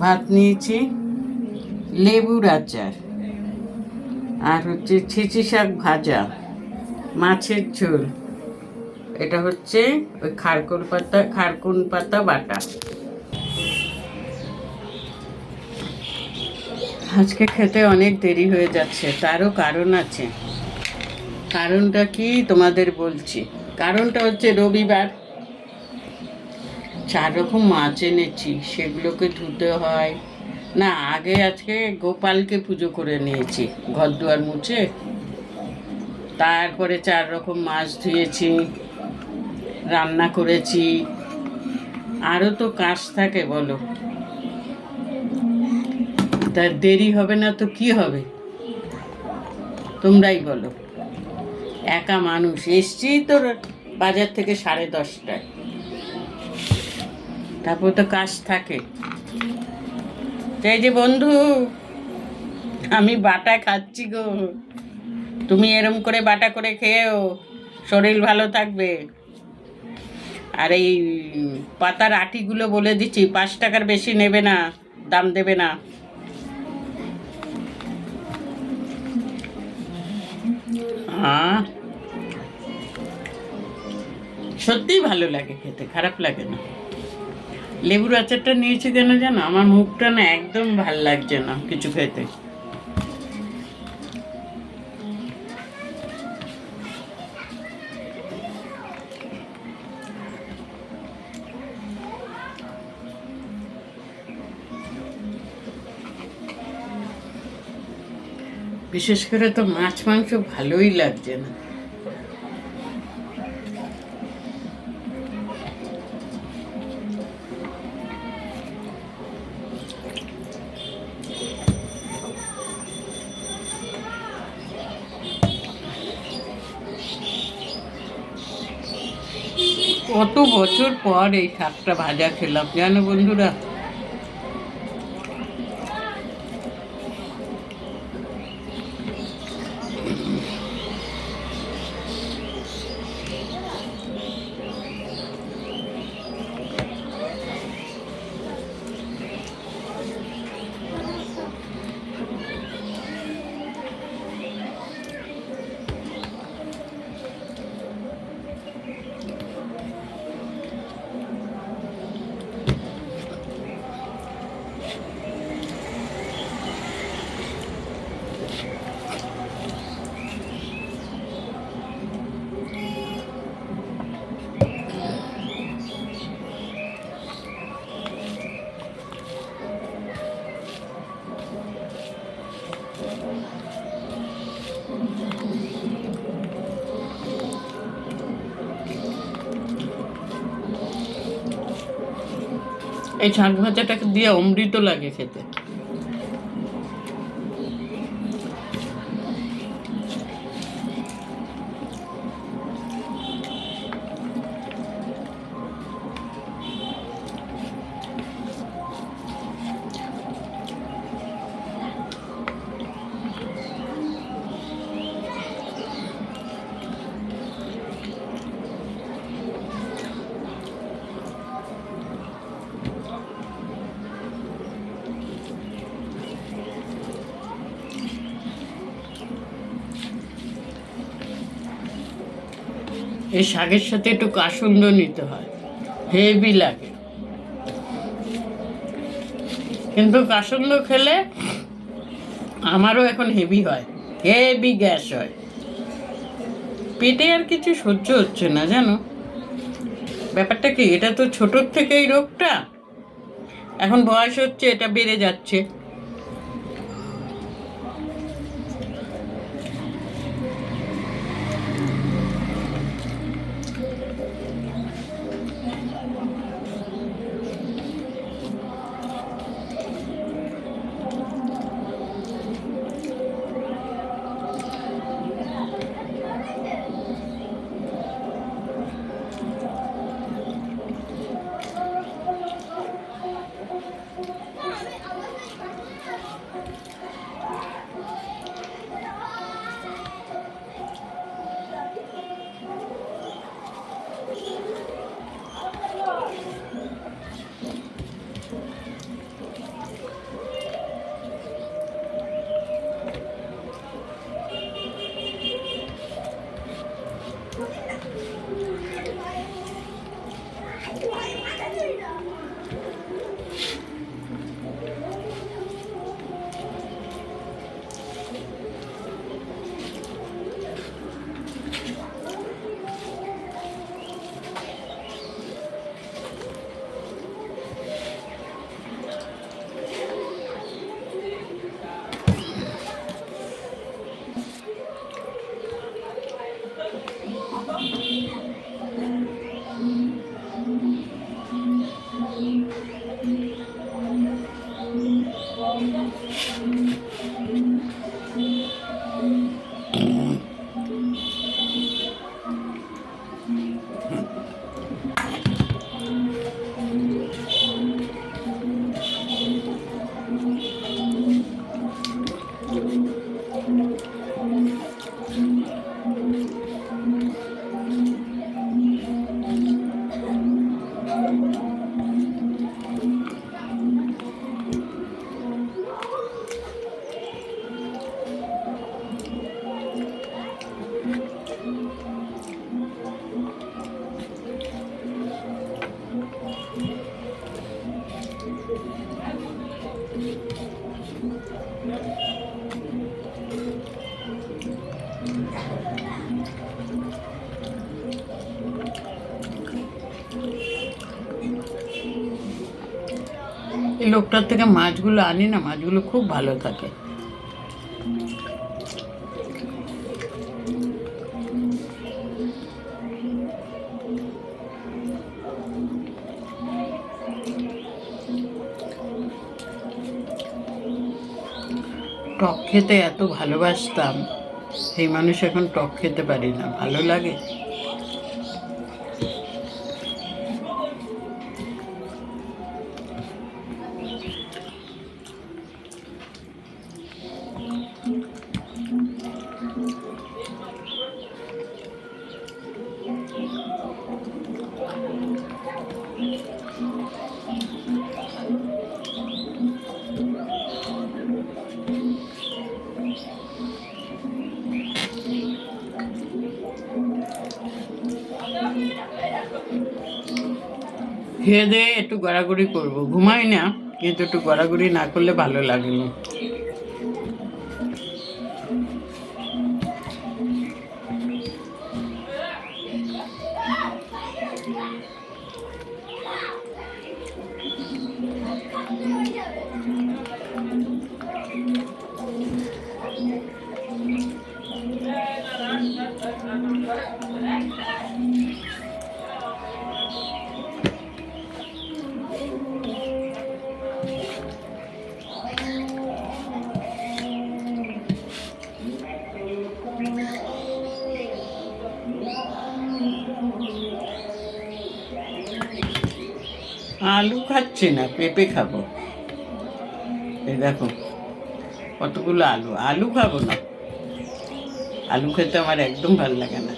ভাত নিয়েছি, লেবুর আচার, আর হচ্ছে ছিচি শাক ভাজা, মাছের ঝোল। এটা হচ্ছে ওই খারকুন পাতা খারকুন পাতা বাটা। আজকে খেতে অনেক দেরি হয়ে যাচ্ছে, তারও কারণ আছে। কারণটা কি তোমাদের বলছি। কারণটা হচ্ছে রবিবার চার রকম মাছ এনেছি, সেগুলোকে ধুতে হয়। না, আগে আজকে গোপালকে পুজো করে নিয়েছি, ঘর দুয়ার মুছে। তারপরে চার রকম মাছ ধুয়েছি, রান্না করেছি। আরও তো কাজ থাকে, বলো। তা দেরি হবে না তো কি হবে? তোমরাই বলো। একা মানুষ, এসছি তো বাজার থেকে সাড়ে দশটায়। তারপর তো কাজ থাকে। এই যে বন্ধু, আমি বাটা খাচ্ছি গো। তুমি এরম করে বাটা করে খেয়েও শরীর ভালো থাকবে। আর এই পাতার আটিগুলো বলে দিচ্ছি, পাঁচ টাকার বেশি নেবে না, দাম দেবে না। সত্যিই ভালো লাগে খেতে, খারাপ লাগে না। লেবুর আচারটা নিয়েছি কেন জানো? আমার মুখটা না একদম ভালো লাগছে না কিছু খেতে। বিশেষ করে তো মাছ মাংস ভালোই লাগছে না। কত বছর পর এই শাকটা ভাজা খেলাম জানো বন্ধুরা? এই শাক ভাজাটাকে দিয়ে অমৃত লাগে খেতে। এই শাকের সাথে একটু কাসুন্দ নিতে হয়। হেভি লাগে। কিন্তু কাসুন্দ খেলে আমারও এখন হেভি হয়, হেভি গ্যাস হয়। পেটে আর কিছু সহ্য হচ্ছে না, জানো? ব্যাপারটা কি, এটা তো ছোটোর থেকে এই রোগটা। এখন বয়স হচ্ছে, এটা বেড়ে যাচ্ছে। এই লোকটার থেকে মাছগুলো আনি না মাছগুলো খুব ভালো থাকে। টক খেতে এত ভালোবাসতাম সেই মানুষ এখন টক খেতে পারি না। ভালো লাগে? খেয়ে দিয়ে একটু গড়াগড়ি করব। ঘুমাই না, কিন্তু একটু গড়াগড়ি না করলে ভালো লাগে না আলু খাচ্ছি না, পেঁপে খাব। এই দেখো, কতগুলো আলু। আলু খাব না। আলু খেতে আমার একদম ভালো লাগে না।